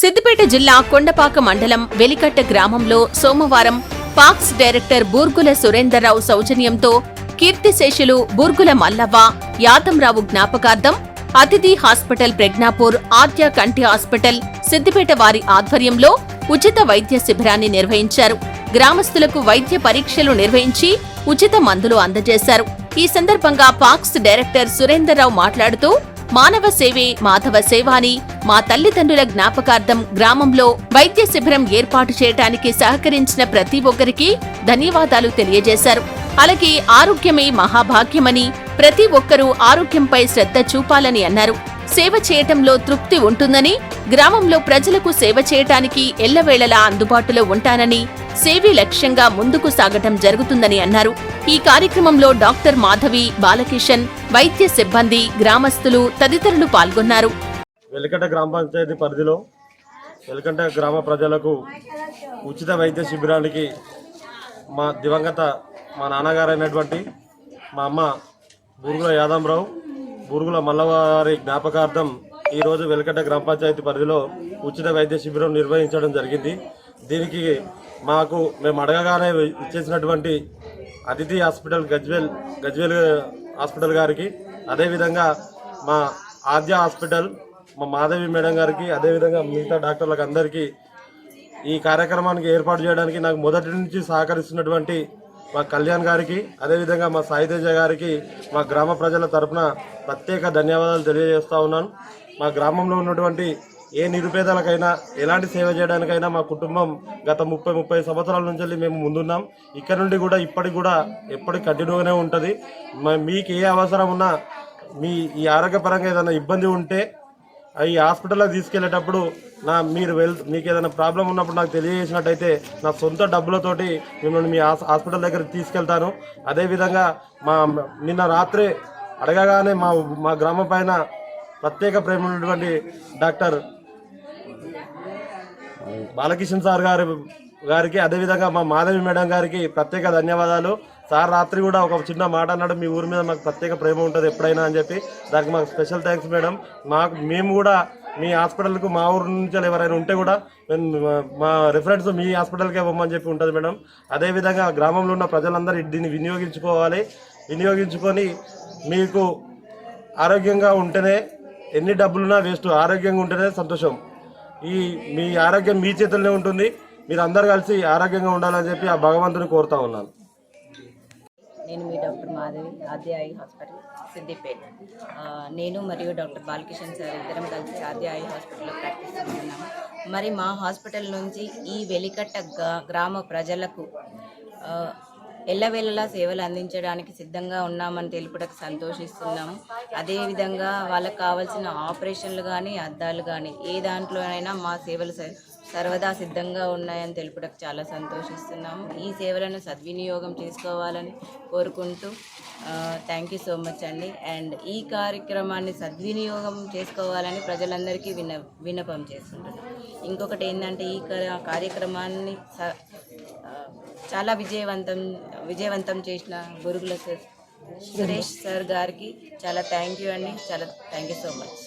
సిద్దిపేట జిల్లా కొండపాక మండలం వెలికట్ట గ్రామంలో సోమవారం పాక్స్ డైరెక్టర్ బూర్గుల సురేందర్రావు సౌజన్యంతో కీర్తిశేషులు బూర్గుల మల్లవ్వ యాదంరావు జ్ఞాపకార్థం అతిథి హాస్పిటల్ ప్రజ్ఞాపూర్ ఆద్య కంటి హాస్పిటల్ సిద్దిపేట వారి ఆధ్వర్యంలో ఉచిత వైద్య శిబిరాన్ని నిర్వహించారు. గ్రామస్తులకు వైద్య పరీక్షలు నిర్వహించి ఉచిత మందులు అందజేశారు. ఈ సందర్భంగా పాక్స్ డైరెక్టర్ సురేందర్రావు మాట్లాడుతూ మానవ సేవే మాధవ సేవ అని మా తల్లిదండ్రుల జ్ఞాపకార్థం గ్రామంలో వైద్య శిబిరం ఏర్పాటు చేయడానికి సహకరించిన ప్రతి ఒక్కరికి ధన్యవాదాలు తెలియజేశారు. అలాగే ఆరోగ్యమే మహాభాగ్యమని ప్రతి ఒక్కరూ ఆరోగ్యంపై శ్రద్ధ చూపాలని అన్నారు. సేవ చేయటంలో తృప్తి ఉంటుందని గ్రామంలో ప్రజలకు సేవ చేయటానికి ఎల్లవేళలా అందుబాటులో ఉంటానని సేవే లక్ష్యంగా ముందుకు సాగటం జరుగుతుందని అన్నారు. ఈ కార్యక్రమంలో డాక్టర్ మాధవి బాలకిషన్ వైద్య సిబ్బంది గ్రామస్తులు తదితరులు పాల్గొన్నారు. వెలికట గ్రామ పంచాయతీ పరిధిలో వెలికట గ్రామ ప్రజలకు ఉచిత వైద్య శిబిరానికి మా దివంగత మా నాన్నగారు అయినటువంటి మా అమ్మ బురుగుల యాదవరావు బురుగుల మల్లవారి జ్ఞాపకార్థం ఈరోజు వెలకట్ట గ్రామ పంచాయతీ పరిధిలో ఉచిత వైద్య శిబిరం నిర్వహించడం జరిగింది. దీనికి మాకు మేము అడగగానే ఇచ్చేసినటువంటి అతిథి హాస్పిటల్ గజ్వేల్ గజ్వేల్ హాస్పిటల్ గారికి అదేవిధంగా మా ఆద్య హాస్పిటల్ మా మాధవి మేడం గారికి అదేవిధంగా మిగతా డాక్టర్లకు అందరికీ ఈ కార్యక్రమానికి ఏర్పాటు చేయడానికి నాకు మొదటి నుంచి సహకరిస్తున్నటువంటి మా కళ్యాణ్ గారికి అదేవిధంగా మా సాయితేజ గారికి మా గ్రామ ప్రజల తరపున ప్రత్యేక ధన్యవాదాలు తెలియజేస్తూ ఉన్నాను. మా గ్రామంలో ఉన్నటువంటి ఏ నిరుపేదలకైనా ఎలాంటి సేవ చేయడానికైనా మా కుటుంబం గత ముప్పై ముప్పై సంవత్సరాల నుంచి వెళ్ళి మేము ముందున్నాం. ఇక్కడ నుండి కూడా ఇప్పటికి కూడా ఎప్పటికి కంటిన్యూగానే ఉంటుంది. మీకు ఏ అవసరం ఉన్నా మీ ఈ ఆరోగ్యపరంగా ఏదైనా ఇబ్బంది ఉంటే ఈ హాస్పిటల్లో తీసుకెళ్ళేటప్పుడు నా మీరు వెల్ మీకు ఏదైనా ప్రాబ్లం ఉన్నప్పుడు నాకు తెలియజేసినట్టయితే నా సొంత డబ్బులతోటి మిమ్మల్ని మీ హాస్- హాస్పిటల్ దగ్గరికి తీసుకెళ్తాను. అదేవిధంగా మా నిన్న రాత్రే అడగగానే మా మా గ్రామం పైన ప్రత్యేక ప్రేమ ఉన్నటువంటి డాక్టర్ బాలకిషన్ సార్ గారు గారికి అదేవిధంగా మా మాధవి మేడం గారికి ప్రత్యేక ధన్యవాదాలు. సార్ రాత్రి కూడా ఒక చిన్న మాట అన్నాడు మీ ఊరి మీద మాకు ప్రత్యేక ప్రేమ ఉంటుంది ఎప్పుడైనా అని చెప్పి. దానికి మాకు స్పెషల్ థ్యాంక్స్ మేడం మాకు మేము కూడా మీ హాస్పిటల్కు మా ఊరు నుంచి ఎవరైనా ఉంటే కూడా మా- మా రిఫరెన్స్ మీ హాస్పిటల్కే పొమ్మని చెప్పి ఉంటుంది మేడం అదేవిధంగా గ్రామంలో ఉన్న ప్రజలందరూ దీన్ని వినియోగించుకోవాలి. వినియోగించుకొని మీకు ఆరోగ్యంగా ఉంటేనే ఎన్ని డబ్బులున్నా వేస్ట్ ఆరోగ్యంగా ఉంటేనే సంతోషం. ఈ మీ ఆరోగ్యం మీ చేతుల్లోనే ఉంటుంది. మీరు అందరు కలిసి ఆరోగ్యంగా ఉండాలని చెప్పి ఆ భగవంతుని కోరుతా ఉన్నాను. నేను మీ డాక్టర్ మాధవి ఆద్యాయి హాస్పిటల్ సిద్దిపేట. నేను మరియు డాక్టర్ బాలకిషన్ సార్ ఇద్దరం కలిసి ఆద్యాయి హాస్పిటల్లో ప్రాక్టీస్ చేస్తున్నాము. మరి మా హాస్పిటల్ నుంచి ఈ వెలికట్ట గ్రామ ప్రజలకు ఎల్లవేళలా సేవలు అందించడానికి సిద్ధంగా ఉన్నామని తెలుపుటకు సంతోషిస్తున్నాము. అదేవిధంగా వాళ్ళకి కావాల్సిన ఆపరేషన్లు కానీ అద్దాలు కానీ ఏ దాంట్లోనైనా మా సేవలు స- సర్వదా సిద్ధంగా ఉన్నాయని తెలుపుటకు చాలా సంతోషిస్తున్నాము. ఈ సేవలను సద్వినియోగం చేసుకోవాలని కోరుకుంటూ థ్యాంక్ యూ సో మచ్ అండి. అండ్ ఈ కార్యక్రమాన్ని సద్వినియోగం చేసుకోవాలని ప్రజలందరికీ విన విన్నపం చేస్తుంటారు ఇంకొకటి ఏంటంటే ఈ కార్యక్రమాన్ని స- చాలా విజయవంతం విజయవంతం చేసిన గురుగుల సార్ సురేష్ సార్ గారికి చాలా థ్యాంక్ యూ అండి. చాలా థ్యాంక్ యూ సో మచ్